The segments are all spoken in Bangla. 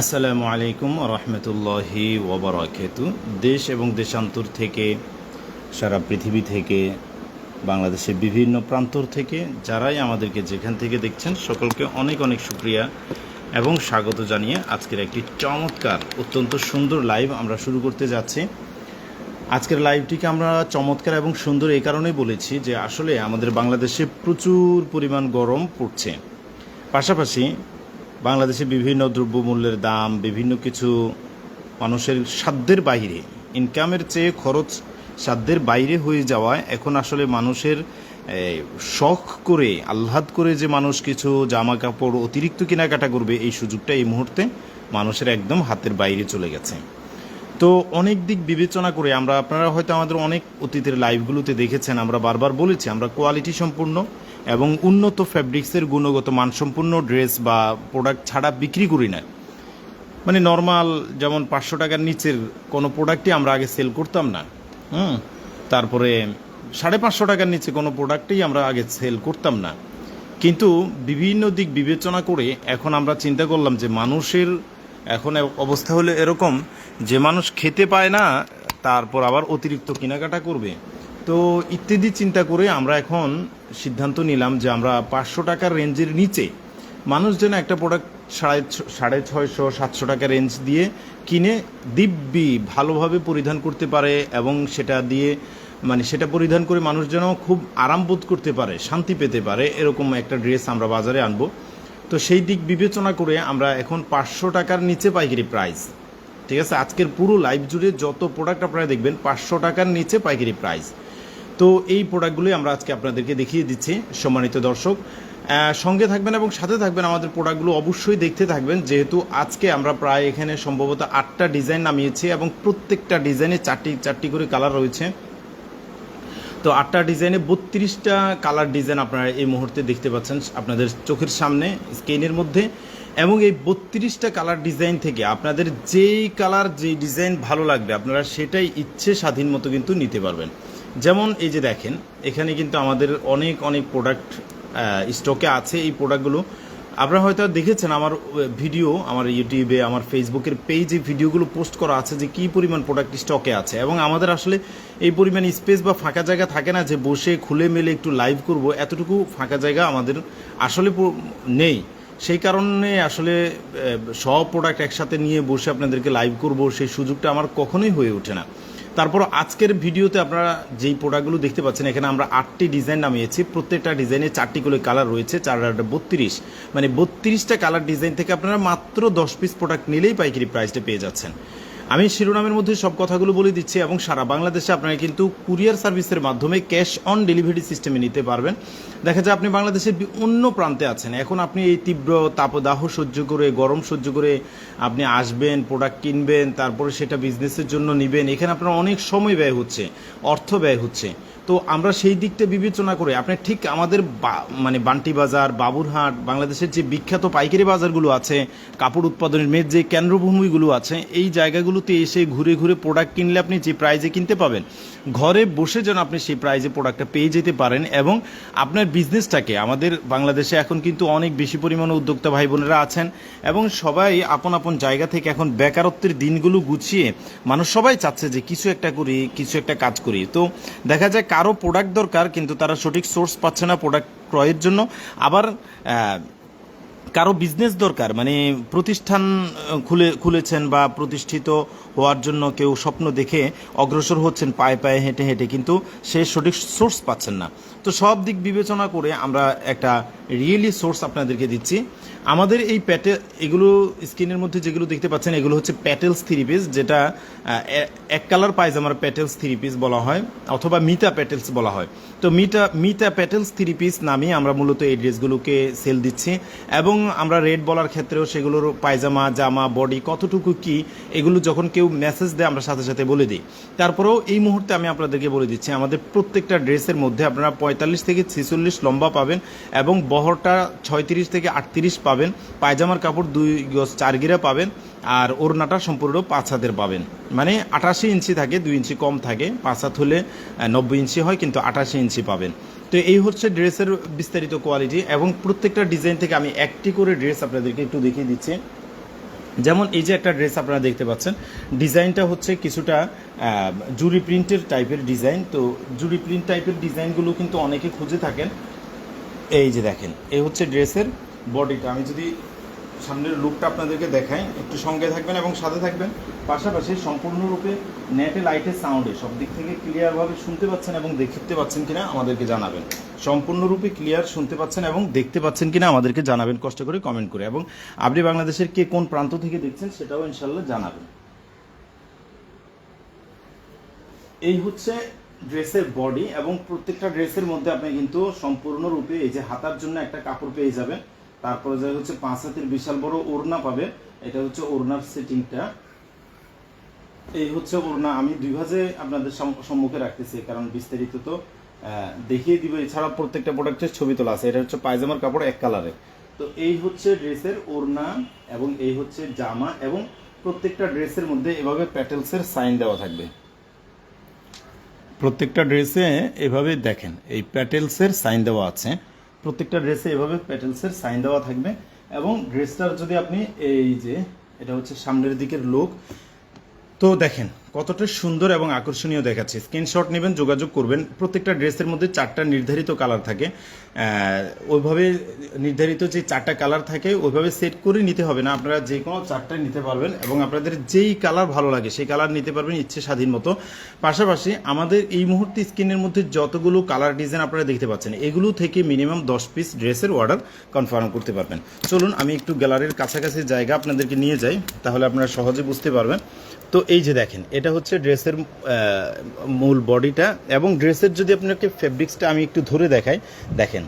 আসসালামু আলাইকুম রহমতুল্লাহি ওবরাকাতু দেশ এবং দেশান্তর থেকে, সারা পৃথিবী থেকে, বাংলাদেশের বিভিন্ন প্রান্তর থেকে, যারাই আমাদেরকে যেখান থেকে দেখছেন, সকলকে অনেক অনেক শুক্রিয়া এবং স্বাগত জানিয়ে আজকের একটি চমৎকার, অত্যন্ত সুন্দর লাইভ আমরা শুরু করতে যাচ্ছি। আজকের লাইভটিকে আমরা চমৎকার এবং সুন্দর এই কারণেই বলেছি যে আসলে আমাদের বাংলাদেশে প্রচুর পরিমাণ গরম পড়ছে। পাশাপাশি বাংলাদেশে বিভিন্ন দ্রব্যমূল্যের দাম, বিভিন্ন কিছু মানুষের সাধ্যের বাইরে ইনকামের চেয়ে খরচ সাধ্যের বাইরে হয়ে যাওয়ায় এখন আসলে মানুষের শখ করে, আহ্লাদ করে যে মানুষ কিছু জামা কাপড় অতিরিক্ত কেনাকাটা করবে, এই সুযোগটা এই মুহূর্তে মানুষের একদম হাতের বাইরে চলে গেছে। তো অনেক দিক বিবেচনা করে আমরা, আপনারা হয়তো আমাদের অনেক অতীতের লাইভগুলোতে দেখেছেন, আমরা বারবার বলেছি, আমরা কোয়ালিটি সম্পূর্ণ এবং উন্নত ফ্যাব্রিক্সের গুণগত মানসম্পন্ন ড্রেস বা প্রোডাক্ট ছাড়া বিক্রি করি না। মানে নর্মাল যেমন পাঁচশো টাকার নিচের কোনো প্রোডাক্টই আমরা আগে সেল করতাম না। হুম? তারপরে সাড়ে পাঁচশো টাকার নিচে কোনো প্রোডাক্টই আমরা আগে সেল করতাম না। কিন্তু বিভিন্ন দিক বিবেচনা করে এখন আমরা চিন্তা করলাম যে মানুষের এখন অবস্থা হলো এরকম যে মানুষ খেতে পায় না, তারপর আবার অতিরিক্ত কেনাকাটা করবে। তো ইত্যাদি চিন্তা করে আমরা এখন সিদ্ধান্ত নিলাম যে আমরা পাঁচশো টাকার রেঞ্জের নিচে মানুষ যেন একটা প্রোডাক্ট সাড়ে সাড়ে ছয়শো, সাতশো টাকা রেঞ্জ দিয়ে কিনে দিব্যি ভালোভাবে পরিধান করতে পারে এবং সেটা দিয়ে মানে সেটা পরিধান করে মানুষ যেন খুব আরাম বোধ করতে পারে, শান্তি পেতে পারে, এরকম একটা ড্রেস আমরা বাজারে আনব। তো সেই দিক বিবেচনা করে আমরা এখন পাঁচশো টাকার নিচে পাইকারি প্রাইস ঠিক আছে? আজকের পুরো লাইভ জুড়ে যত প্রোডাক্ট আপনারা দেখবেন, পাঁচশো টাকার নিচে পাইকারি প্রাইস তো এই প্রোডাক্টগুলোই আমরা আজকে আপনাদেরকে দেখিয়ে দিচ্ছি, সম্মানিত দর্শক। সঙ্গে থাকবেন এবং সাথে থাকবেন আমাদের প্রোডাক্টগুলো অবশ্যই দেখতে থাকবেন, যেহেতু আজকে আমরা প্রায় এখানে সম্ভবত আটটা ডিজাইন নামিয়েছি এবং প্রত্যেকটা ডিজাইনে চারটি চারটি করে কালার রয়েছে। তো আটটা ডিজাইনে বত্রিশটা কালার ডিজাইন আপনারা এই মুহূর্তে দেখতে পাচ্ছেন আপনাদের চোখের সামনে, স্ক্রিনের মধ্যে। এবং এই বত্রিশটা কালার ডিজাইন থেকে আপনাদের যেই কালার যেই ডিজাইন ভালো লাগবে, আপনারা সেটাই ইচ্ছে স্বাধীন মতো কিন্তু নিতে পারবেন। যেমন এই যে দেখেন, এখানে কিন্তু আমাদের অনেক অনেক প্রোডাক্ট স্টকে আছে এই প্রোডাক্টগুলো আপনারা হয়তো দেখেছেন আমার ভিডিও আমার ইউটিউবে আমার ফেসবুকের পেজে ভিডিওগুলো পোস্ট করা আছে যে কি পরিমাণ প্রোডাক্ট স্টকে আছে। এবং আমাদের আসলে এই পরিমাণ স্পেস বা ফাঁকা জায়গা থাকে না যে বসে খুলে মেলে একটু লাইভ করব, এতটুকু ফাঁকা জায়গা আমাদের আসলে নেই। সেই কারণে আসলে সব প্রোডাক্ট একসাথে নিয়ে বসে আপনাদেরকে লাইভ করব, সেই সুযোগটা আমার কখনোই হয়ে ওঠে না। তারপর আজকের ভিডিওতে আপনারা যেই প্রোডাক্টগুলো দেখতে পাচ্ছেন, এখানে আমরা আটটি ডিজাইন নামিয়েছি। প্রত্যেকটা ডিজাইনে চারটি করে কালার রয়েছে, চার বত্রিশ। মানে বত্রিশটা কালার ডিজাইন থেকে আপনারা মাত্র দশ পিস প্রোডাক্ট নিলেই পাইকারি প্রাইসটা পেয়ে যাচ্ছেন। আমি শিরোনামের মধ্যে সব কথাগুলো বলে দিচ্ছি এবং সারা বাংলাদেশে আপনারা কিন্তু কুরিয়ার সার্ভিসের মাধ্যমে ক্যাশ অন ডেলিভারি সিস্টেমে নিতে পারবেন। দেখা যায় আপনি বাংলাদেশের অন্য প্রান্তে আছেন। এখন আপনি এই তীব্র তাপদাহ সহ্য করে, গরম সহ্য করে আপনি আসবেন প্রোডাক্ট কিনবেন, তারপরে সেটা বিজনেসের জন্য নেবেন। এখানে আপনার অনেক সময় ব্যয় হচ্ছে, অর্থ ব্যয় হচ্ছে। তো আমরা সেই দিকটা বিবেচনা করে, আপনি ঠিক আমাদের মানে বান্টি বাজার, বাবুরহাট, বাংলাদেশের যে বিখ্যাত পাইকারি বাজারগুলো আছে, কাপড় উৎপাদনের মেয়ের যে কেন্দ্রভূমিগুলো আছে, এই জায়গাগুলোতে এসে ঘুরে ঘুরে প্রোডাক্ট কিনলে আপনি যে প্রাইজে কিনতে পাবেন, ঘরে বসে যেন আপনি সেই প্রাইজে প্রোডাক্টটা পেয়ে যেতে পারেন এবং আপনার বিজনেসটাকে আমাদের বাংলাদেশে এখন কিন্তু অনেক বেশি পরিমাণে উদ্যোক্তা ভাই বোনেরা আছেন এবং সবাই আপন আপন জায়গা থেকে এখন বেকারত্বের দিনগুলো গুছিয়ে মানুষ সবাই চাচ্ছে যে কিছু একটা করি, কিছু একটা কাজ করি। তো দেখা যায় কারও প্রোডাক্ট দরকার কিন্তু তারা সঠিক সোর্স পাচ্ছে না প্রোডাক্ট ক্রয়ের জন্য। আবার কারও বিজনেস দরকার মানে প্রতিষ্ঠান খুলে, খুলেছেন বা প্রতিষ্ঠিত হওয়ার জন্য কেউ স্বপ্ন দেখে অগ্রসর হচ্ছেন, পায়ে পায়ে হেঁটে হেঁটে, কিন্তু সে সঠিক সোর্স পাচ্ছেন না। তো সব দিক বিবেচনা করে আমরা একটা রিয়েলি সোর্স আপনাদেরকে দিচ্ছি। আমাদের এই প্যাটে এগুলো স্ক্রিনের মধ্যে যেগুলো দেখতে পাচ্ছেন, এগুলো হচ্ছে প্যাটেলস থ্রি পিস যেটা এক কালার পায়জামার প্যাটেলস থ্রি পিস বলা হয়, অথবা মিতা প্যাটেলস বলা হয়। তো মিটা মিতা প্যাটেলস থ্রি পিস নামে আমরা মূলত এই ড্রেসগুলোকে সেল দিচ্ছি এবং আমরা রেড বলার ক্ষেত্রেও সেগুলোর পায়জামা, জামা বডি কতটুকু কি, এগুলো যখন কেউ মেসেজ দেয়, আমরা সাথে সাথে বলে দিই। তারপরেও এই মুহূর্তে আমি আপনাদেরকে বলে দিচ্ছি, আমাদের প্রত্যেকটা ড্রেসের মধ্যে আপনারা পঁয়তাল্লিশ থেকে ছেচল্লিশ লম্বা পাবেন এবং বহরটা ছয়ত্রিশ থেকে আটত্রিশ পাবেন। পায়জামার কাপড় দুই গজ চার গিরা পাবেন আর ওড়নাটা সম্পূর্ণ পাঁচ হাতের পাবেন। মানে আটাশি ইঞ্চি থাকে, দুই ইঞ্চি কম থাকে, পাঁচ হাত হলে নব্বই ইঞ্চি হয়, কিন্তু আটাশি ইঞ্চি পাবেন। তো এই হচ্ছে ড্রেসের বিস্তারিত কোয়ালিটি এবং প্রত্যেকটা ডিজাইন থেকে আমি একটি করে ড্রেস আপনাদেরকে একটু দেখিয়ে দিচ্ছি। যেমন এই যে একটা ড্রেস আপনারা দেখতে পাচ্ছেন, ডিজাইনটা হচ্ছে কিছুটা জুরি প্রিন্টের টাইপের ডিজাইন। তো জুরি প্রিন্ট টাইপের ডিজাইনগুলো কিন্তু অনেকে খুঁজে থাকেন। এই যে দেখেন, এই হচ্ছে ড্রেসের বডিটা। আমি যদি সামনের লুকটা আপনাদেরকে দেখাই। একটু সঙ্গে থাকবেন এবং সাথে থাকবেন। পাশাপাশি সম্পূর্ণরূপে নেটে লাইটের সাউন্ডে সব দিক থেকে ক্লিয়ারভাবে শুনতে পাচ্ছেন এবং দেখতে পাচ্ছেন কিনা আমাদেরকে জানাবেন। সম্পূর্ণরূপে ক্লিয়ার শুনতে পাচ্ছেন এবং দেখতে পাচ্ছেন কিনা আমাদেরকে জানাবেন, কষ্ট করে কমেন্ট করে। এবং আপনি বাংলাদেশের কে কোন প্রান্ত থেকে দেখছেন সেটাও ইনশাল্লাহ জানাবেন। এই হচ্ছে ড্রেসের বডি এবং প্রত্যেকটা ড্রেসের মধ্যে আপনি কিন্তু সম্পূর্ণরূপে এই যে হাতার জন্য একটা কাপড় পেয়ে যাবেন। তারপরে যে হচ্ছে পাঁচ হাতের বিশাল বড় ওড়না পাবে, এটা হচ্ছে ওড়নার সেটিংটা এই হচ্ছে ওড়না। আমি দুই ভাজে আপনাদের সম্মুখে রাখতেছি, কারণ বিস্তারিত তো দেখিয়ে দিব। এছাড়া প্রত্যেকটা প্রোডাক্টের ছবি তোলা আছে। এটা হচ্ছে পায়জামার কাপড় এক কালারে তো এই হচ্ছে ড্রেসের ওড়না এবং এই হচ্ছে জামা এবং প্রত্যেকটা ড্রেসের মধ্যে এভাবে প্যাটেলসের সাইন দেওয়া থাকবে। প্রত্যেকটা ড্রেসে এভাবে দেখেন, এই প্যাটেলসের সাইন দেওয়া আছে। প্রত্যেকটা ড্রেসে এভাবে প্যাটেলসের সাইন দেওয়া থাকবে। এবং ড্রেসটার যদি আপনি এই যে, এটা হচ্ছে সামনের দিকের লোক তো দেখেন, কতটা সুন্দর এবং আকর্ষণীয় দেখাচ্ছে। স্ক্রিনশট নেবেন, যোগাযোগ করবেন। প্রত্যেকটা ড্রেসের মধ্যে চারটা নির্ধারিত কালার থাকে। ওইভাবে নির্ধারিত যে চারটা কালার থাকে, ওইভাবে সেট করে নিতে হবে না। আপনারা যে কোনো চারটা নিতে পারবেন এবং আপনাদের যেই কালার ভালো লাগে, সেই কালার নিতে পারবেন ইচ্ছে স্বাধীন মতো। পাশাপাশি আমাদের এই মুহূর্তে স্ক্রিনের মধ্যে যতগুলো কালার ডিজাইন আপনারা দেখতে পাচ্ছেন, এগুলো থেকে মিনিমাম দশ পিস ড্রেসের অর্ডার কনফার্ম করতে পারবেন। চলুন, আমি একটু গ্যালারির কাছাকাছি জায়গা আপনাদেরকে নিয়ে যাই, তাহলে আপনারা সহজে বুঝতে পারবেন। তো এই যে দেখেন, এটা হচ্ছে ড্রেসের মূল বডিটা এবং ড্রেসের যদি আপনাকে ফেব্রিক্সটা আমি একটু ধরে দেখাই, দেখেন।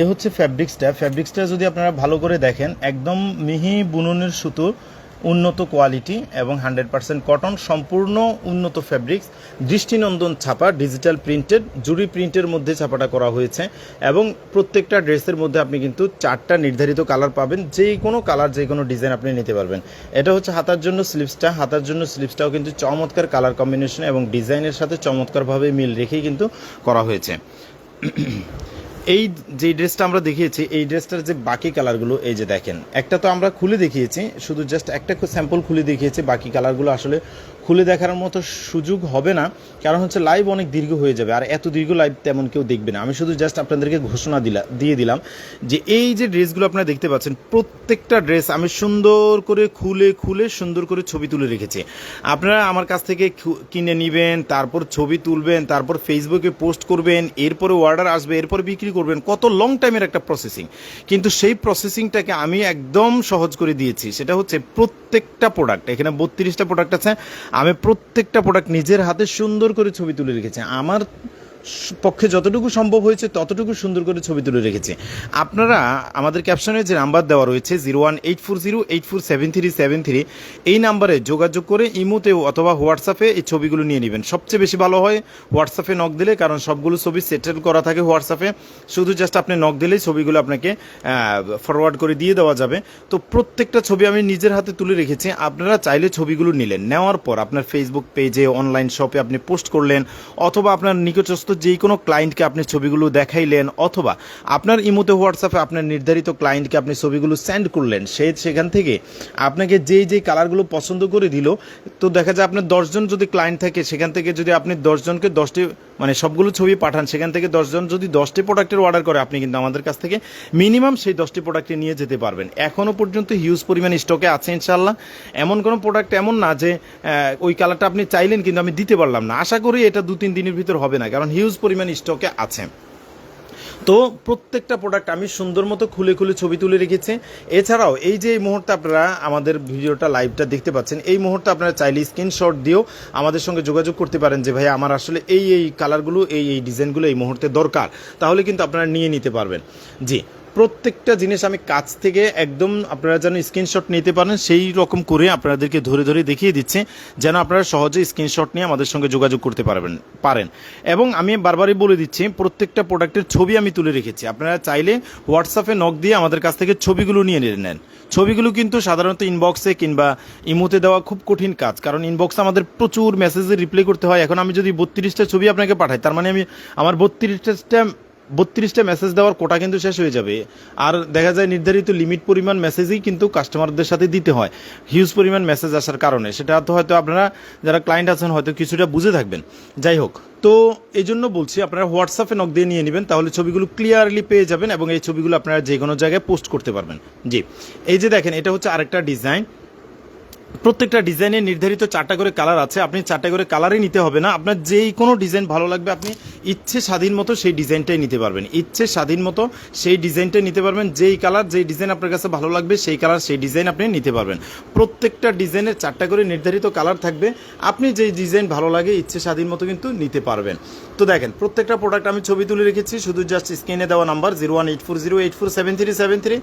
এ হচ্ছে ফ্যাব্রিক্সটা ফ্যাব্রিক্সটা যদি আপনারা ভালো করে দেখেন, একদম মিহি বুননের সুতো উন্নত কোয়ালিটি এবং হান্ড্রেড পার্সেন্ট কটন, সম্পূর্ণ উন্নত ফ্যাব্রিক্স দৃষ্টিনন্দন ছাপা, ডিজিটাল প্রিন্টেড, জুরি প্রিন্টের মধ্যে ছাপাটা করা হয়েছে এবং প্রত্যেকটা ড্রেসের মধ্যে আপনি কিন্তু চারটা নির্ধারিত কালার পাবেন যে কোনো কালার, যে কোনো ডিজাইন আপনি নিতে পারবেন। এটা হচ্ছে হাতার জন্য স্লিপসটা, হাতার জন্য স্লিপসটাও কিন্তু চমৎকার কালার কম্বিনেশন এবং ডিজাইনের সাথে চমৎকারভাবে মিল রেখেই কিন্তু করা হয়েছে। এই যে ড্রেসটা আমরা দেখিয়েছি, এই ড্রেসটার যে বাকি কালারগুলো এই যে দেখেন, একটা তো আমরা খুলে দেখিয়েছি, শুধু জাস্ট একটা স্যাম্পল খুলে দেখিয়েছি, বাকি কালারগুলো আসলে খুলে দেখার মতো সুযোগ হবে না। কারণ হচ্ছে লাইভ অনেক দীর্ঘ হয়ে যাবে। আর এত দীর্ঘ লাইভ তেমন কেউ দেখবে না। আমি শুধু জাস্ট আপনাদেরকে ঘোষণা দিলা, দিয়ে দিলাম যে এই যে ড্রেসগুলো আপনারা দেখতে পাচ্ছেন, প্রত্যেকটা ড্রেস আমি সুন্দর করে খুলে খুলে সুন্দর করে ছবি তুলে রেখেছি। আপনারা আমার কাছ থেকে কিনে নেবেন, তারপর ছবি তুলবেন, তারপর ফেসবুকে পোস্ট করবেন, এরপরে অর্ডার আসবে, এরপরে বিক্রি করবেন। কত লং টাইমের একটা প্রসেসিং কিন্তু সেই প্রসেসিংটাকে আমি একদম সহজ করে দিয়েছি। সেটা হচ্ছে প্রত্যেকটা প্রোডাক্ট এখানে বত্রিশটা প্রোডাক্ট আছে। আমি প্রত্যেকটা প্রোডাক্ট নিজের হাতে সুন্দর করে ছবি তুলে রেখেছি। আমার পক্ষে যতটুকু সম্ভব হয়েছে, ততটুকু সুন্দর করে ছবি তুলে রেখেছি। আপনারা আমাদের ক্যাপশনে যে নাম্বার দেওয়া রয়েছে zero one eight four zero eight four seven three seven three এই নাম্বারে যোগাযোগ করে ইমোতেও অথবা হোয়াটসঅ্যাপে এই ছবিগুলো নিয়ে নেবেন। সবচেয়ে বেশি ভালো হয় হোয়াটসঅ্যাপে নক দিলে, কারণ সবগুলো ছবি সেটেল করা থাকে হোয়াটসঅ্যাপে শুধু জাস্ট আপনি নক দিলেই ছবিগুলো আপনাকে ফরওয়ার্ড করে দিয়ে দেওয়া যাবে। তো প্রত্যেকটা ছবি আমি নিজের হাতে তুলে রেখেছি। আপনারা চাইলে ছবিগুলো নিলেন। নেওয়ার পর আপনার ফেসবুক পেজে অনলাইন শপে আপনি পোস্ট করলেন, অথবা আপনার নিকটস্থ যে কোনো ক্লায়েন্টকে আপনি ছবিগুলো দেখাইলেন অথবা আপনার ইমোতে হোয়াটসঅ্যাপে আপনার নির্ধারিত ক্লায়েন্টকে আপনি ছবিগুলো সেন্ড করলেন, সে সেখান থেকে আপনাকে যেই যেই কালারগুলো পছন্দ করে দিল, তো দেখা যায় আপনার দশজন যদি ক্লায়েন্ট থাকে, সেখান থেকে যদি আপনি দশজনকে দশটি মানে সবগুলো ছবি পাঠান, সেখান থেকে দশজন যদি দশটি প্রোডাক্টের অর্ডার করে, আপনি কিন্তু আমাদের কাছ থেকে মিনিমাম সেই দশটি প্রোডাক্টে নিয়ে যেতে পারবেন। এখনও পর্যন্ত হিউজ পরিমাণ স্টকে আছে ইনশাল্লাহ এমন কোনো প্রোডাক্ট এমন না যে ওই কালারটা আপনি চাইলেন কিন্তু আমি দিতে পারলাম না। আশা করি এটা দু তিন দিনের ভিতর হবে না, কারণ হিউজ পরিমাণ স্টকে আছে। তো প্রত্যেকটা প্রোডাক্ট আমি সুন্দর মতো খুলে খুলে ছবি তুলে রেখেছি। এছাড়াও এই যে এই মুহূর্তে আপনারা আমাদের ভিডিওটা লাইভটা দেখতে পাচ্ছেন, এই মুহূর্তে আপনারা চাইলে স্ক্রিনশট দিয়েও আমাদের সঙ্গে যোগাযোগ করতে পারেন যে ভাই আমার আসলে এই এই কালারগুলো এই এই ডিজাইনগুলো এই মুহূর্তে দরকার। তাহলে কিন্তু আপনারা নিয়ে নিতে পারবেন। জি প্রত্যেকটা জিনিস আমি কাছ থেকে একদম আপনারা যেন স্ক্রিনশট নিতে পারেন, সেই রকম করে আপনাদেরকে ধরে ধরে দেখিয়ে দিচ্ছে, যেন আপনারা সহজে স্ক্রিনশট নিয়ে আমাদের সঙ্গে যোগাযোগ করতে পারবেন, পারেন। এবং আমি বারবারই বলে দিচ্ছি, প্রত্যেকটা প্রোডাক্টের ছবি আমি তুলে রেখেছি। আপনারা চাইলে হোয়াটসঅ্যাপে নক দিয়ে আমাদের কাছ থেকে ছবিগুলো নিয়ে নেন। ছবিগুলো কিন্তু সাধারণত ইনবক্সে কিংবা ইমোতে দেওয়া খুব কঠিন কাজ, কারণ ইনবক্সে আমাদের প্রচুর মেসেজে রিপ্লাই করতে হয়। এখন আমি যদি বত্রিশটা ছবি আপনাকে পাঠাই, তার মানে আমি, আমার বত্রিশটা বত্রিশটা মেসেজ দেওয়ার কোটা কিন্তু শেষ হয়ে যাবে। আর দেখা যায় নির্ধারিত লিমিট পরিমাণ মেসেজই কিন্তু কাস্টমারদের সাথে দিতে হয়। হিউজ পরিমাণ মেসেজ আসার কারণে। সেটা তো হয়তো আপনারা, যারা ক্লায়েন্ট আছেন, হয়তো কিছুটা বুঝে থাকবেন। যাই হোক, তো এই জন্য বলছি, আপনারা হোয়াটসঅ্যাপে নক দিয়ে নিয়ে নেবেন, তাহলে ছবিগুলো ক্লিয়ারলি পেয়ে যাবেন এবং এই ছবিগুলো আপনারা যে কোনো জায়গায় পোস্ট করতে পারবেন। জি, এই যে দেখেন, এটা হচ্ছে আরেকটা ডিজাইন প্রত্যেকটা ডিজাইনের নির্ধারিত চারটা করে কালার আছে। আপনি চারটা করে কালারই নিতে হবে না। আপনার যেই কোনো ডিজাইন ভালো লাগবে, আপনি ইচ্ছে স্বাধীন মতো সেই ডিজাইনটাই নিতে পারবেন। ইচ্ছে স্বাধীন মতো সেই ডিজাইনটাই নিতে পারবেন। যেই কালার, যেই ডিজাইন আপনার কাছে ভালো লাগবে, সেই কালার, সেই ডিজাইন আপনি নিতে পারবেন। প্রত্যেকটা ডিজাইনের চারটা করে নির্ধারিত কালার থাকবে। আপনি যেই ডিজাইন ভালো লাগে, ইচ্ছে স্বাধীন মতো কিন্তু নিতে পারবেন। তো দেখেন, প্রত্যেকটা প্রোডাক্ট আমি ছবি তুলে রেখেছি। শুধু জাস্ট স্ক্রিনে দেওয়া number zero one eight four zero eight four seven three seven three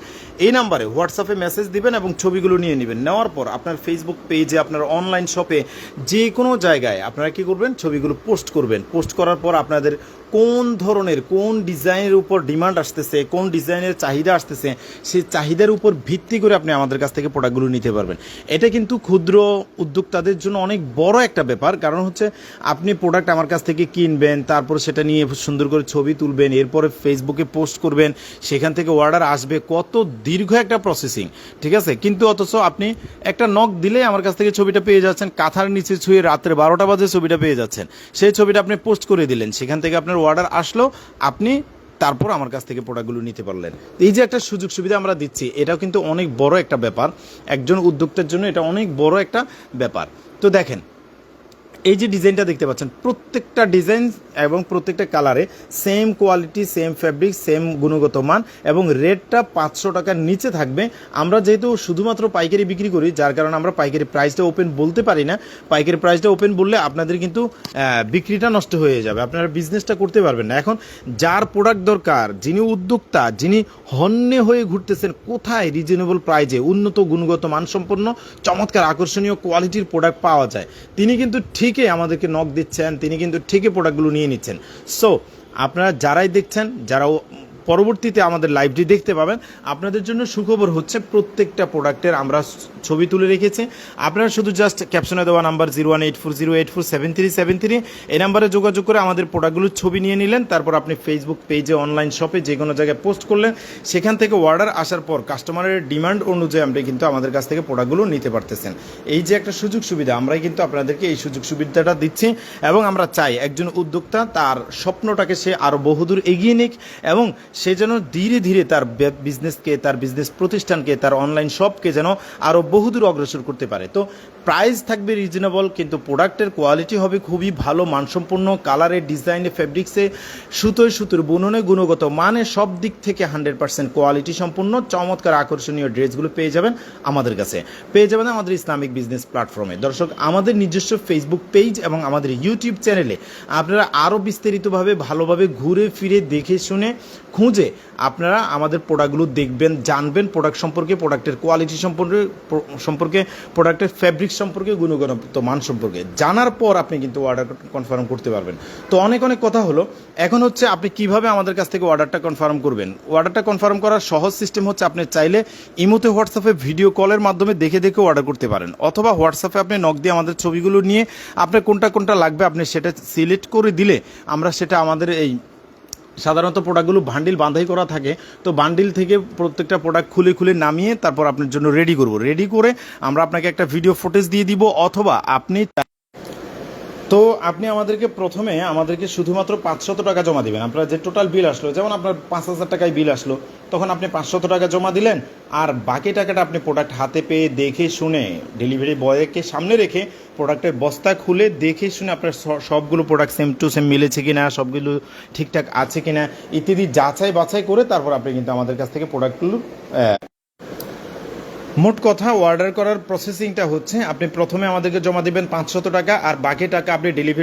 এই নাম্বারে হোয়াটসঅ্যাপে মেসেজ দিবেন এবং ছবিগুলো নিয়ে নেবেন। নেওয়ার পর আপনার ফেসবুক পেজে আপনার অনলাইন শপে যে কোনো জায়গায় আপনারা কি করবেন? ছবিগুলো পোস্ট করবেন। পোস্ট করার পর আপনাদের কোন ধরনের, কোন ডিজাইনের উপর ডিমান্ড আসতেছে, কোন ডিজাইনের চাহিদা আসতেছে, সেই চাহিদার উপর ভিত্তি করে আপনি আমাদের কাছ থেকে প্রোডাক্টগুলো নিতে পারবেন। এটা কিন্তু ক্ষুদ্র উদ্যোক্তাদের জন্য অনেক বড় একটা ব্যাপার, কারণ হচ্ছে আপনি প্রোডাক্ট আমার কাছ থেকে কিনবেন, তারপর সেটা নিয়ে সুন্দর করে ছবি তুলবেন, এরপরে ফেসবুকে পোস্ট করবেন, সেখান থেকে অর্ডার আসবে, কত দীর্ঘ একটা প্রসেসিং ঠিক আছে? কিন্তু অথচ আপনি একটা নখ দিলে আমার কাছ থেকে ছবিটা পেয়ে যাচ্ছেন, কাঁথার নিচে ছুঁয়ে রাত্রে বারোটা বাজে ছবিটা পেয়ে যাচ্ছেন। সেই ছবিটা আপনি পোস্ট করে দিলেন, সেখান থেকে আপনার অর্ডার আসলো, আপনি তারপর আমার কাছ থেকে প্রোডাক্টগুলো নিতে পারলেন। এই যে একটা সুযোগ সুবিধা আমরা দিচ্ছি, এটাও কিন্তু অনেক বড় একটা ব্যাপার। একজন উদ্যোক্তার জন্য এটা অনেক বড় একটা ব্যাপার। তো দেখেন এই যে ডিজাইনটা দেখতে পাচ্ছেন, প্রত্যেকটা ডিজাইন এবং প্রত্যেকটা কালারে same quality same fabric same গুণগত মান এবং রেটটা পাঁচশো টাকার নিচে থাকবে। আমরা যেহেতু শুধুমাত্র পাইকারি বিক্রি করি, যার কারণে আমরা পাইকারি প্রাইসটা ওপেন বলতে পারি না। পাইকারি প্রাইসটা ওপেন বললে আপনাদের কিন্তু বিক্রিটা নষ্ট হয়ে যাবে। আপনারা বিজনেসটা করতে পারবেন না। এখন যার প্রোডাক্ট দরকার, যিনি উদ্যোক্তা, যিনি হন্যে হয়ে ঘুরতেছেন, কোথায় রিজনেবল প্রাইজে উন্নত, গুণগত, মানসম্পন্ন, চমৎকার, আকর্ষণীয় কোয়ালিটির প্রোডাক্ট পাওয়া যায়, তিনি কিন্তু ঠিকই আমাদেরকে নখ দিচ্ছেন, তিনি কিন্তু ঠিকই প্রোডাক্টগুলো নিয়ে নিচ্ছেন। সো আপনারা যারাই দেখছেন, যারা পরবর্তীতে আমাদের লাইভটি দেখতে পাবেন। আপনাদের জন্য সুখবর হচ্ছে প্রত্যেকটা প্রোডাক্টের আমরা ছবি তুলে রেখেছি। আপনারা শুধু জাস্ট ক্যাপশনে দেওয়া number zero one eight four zero eight four seven three seven three এই নাম্বারে যোগাযোগ করে আমাদের প্রোডাক্টগুলোর ছবি নিয়ে নিলেন, তারপর আপনি ফেসবুক পেজে অনলাইন শপে যে কোনো জায়গায় পোস্ট করলেন, সেখান থেকে অর্ডার আসার পর কাস্টমারের ডিমান্ড অনুযায়ী আপনি কিন্তু আমাদের কাছ থেকে প্রোডাক্টগুলো নিতে পারতেছেন। এই যে একটা সুযোগ সুবিধা, আমরাই কিন্তু আপনাদেরকে এই সুযোগ সুবিধাটা দিচ্ছি এবং আমরা চাই একজন উদ্যোক্তা তার স্বপ্নটাকে সে আরও বহুদূর এগিয়ে নিক এবং সে যেন ধীরে ধীরে তার বিজনেসকে তার বিজনেস প্রতিষ্ঠানকে, তার অনলাইন শপকে যেন আরও বহুদূর অগ্রসর করতে পারে। তো প্রাইস থাকবে রিজনেবল কিন্তু প্রোডাক্টের কোয়ালিটি হবে খুবই ভালো, মানসম্পন্ন কালারে ডিজাইনে ফেব্রিক্সে সুতোয় সুতোর বুননে গুণগত মানে সব দিক থেকে হান্ড্রেড পার্সেন্ট কোয়ালিটি সম্পূর্ণ চমৎকার আকর্ষণীয় ড্রেসগুলো পেয়ে যাবেন আমাদের কাছে। পেয়ে যাবেন আমাদের ইসলামিক বিজনেস প্ল্যাটফর্মে দর্শক, আমাদের নিজস্ব ফেসবুক পেজ এবং আমাদের ইউটিউব চ্যানেলে আপনারা আরও বিস্তারিতভাবে, ভালোভাবে ঘুরে ফিরে দেখে শুনে খুঁজে আপনারা আমাদের প্রোডাক্টগুলো দেখবেন, জানবেন প্রোডাক্ট সম্পর্কে প্রোডাক্টের কোয়ালিটি সম্পর্কে সম্পর্কে প্রোডাক্টের ফ্যাব্রিক সম্পর্কে গুণগত মান সম্পর্কে। জানার পর আপনি কিন্তু অর্ডার কনফার্ম করতে পারবেন। তো অনেক অনেক কথা হলো। এখন হচ্ছে আপনি কীভাবে আমাদের কাছ থেকে অর্ডারটা কনফার্ম করবেন? অর্ডারটা কনফার্ম করার সহজ সিস্টেম হচ্ছে আপনি চাইলে ইমোতে হোয়াটসঅ্যাপে ভিডিও কলের মাধ্যমে দেখে দেখে অর্ডার করতে পারেন। অথবা হোয়াটসঅ্যাপে আপনি নক দিয়ে আমাদের ছবিগুলো নিয়ে আপনার কোনটা কোনটা লাগবে আপনি সেটা সিলেক্ট করে দিলে আমরা সেটা আমাদের এই সাধারণত প্রোডাক্টগুলো বান্ডিল বাঁধাই করা থাকে, তো বান্ডিল থেকে প্রত্যেকটা প্রোডাক্ট খুলে খুলে নামিয়ে তারপর আপনার জন্য রেডি করব। রেডি করে আমরা আপনাকে একটা ভিডিও ফুটেজ দিয়ে দিব, অথবা আপনি তো আপনি আমাদেরকে প্রথমে আমাদেরকে শুধুমাত্র পাঁচশত টাকা জমা দিবেন। আপনার যে টোটাল বিল আসলো, যেমন আপনার পাঁচ হাজার টাকায় বিল আসলো, তখন আপনি পাঁচশত টাকা জমা দিলেন, আর বাকি টাকাটা আপনি প্রোডাক্ট হাতে পেয়ে দেখে শুনে ডেলিভারি বয়কে সামনে রেখে প্রোডাক্টের বস্তা খুলে দেখে শুনে আপনার সবগুলো প্রোডাক্ট সেম টু সেম মিলেছে কিনা, সবগুলো ঠিকঠাক আছে কিনা, ইত্যাদি যাচাই বাছাই করে তারপর আপনি কিন্তু আমাদের কাছ থেকে প্রোডাক্টগুলো মোট কথা অর্ডার করার প্রসেসিংটা হচ্ছে, আপনি প্রথমে আমাদেরকে জমা দিবেন পাঁচশত টাকা, আর বাকি টাকা আপনি ডেলিভারি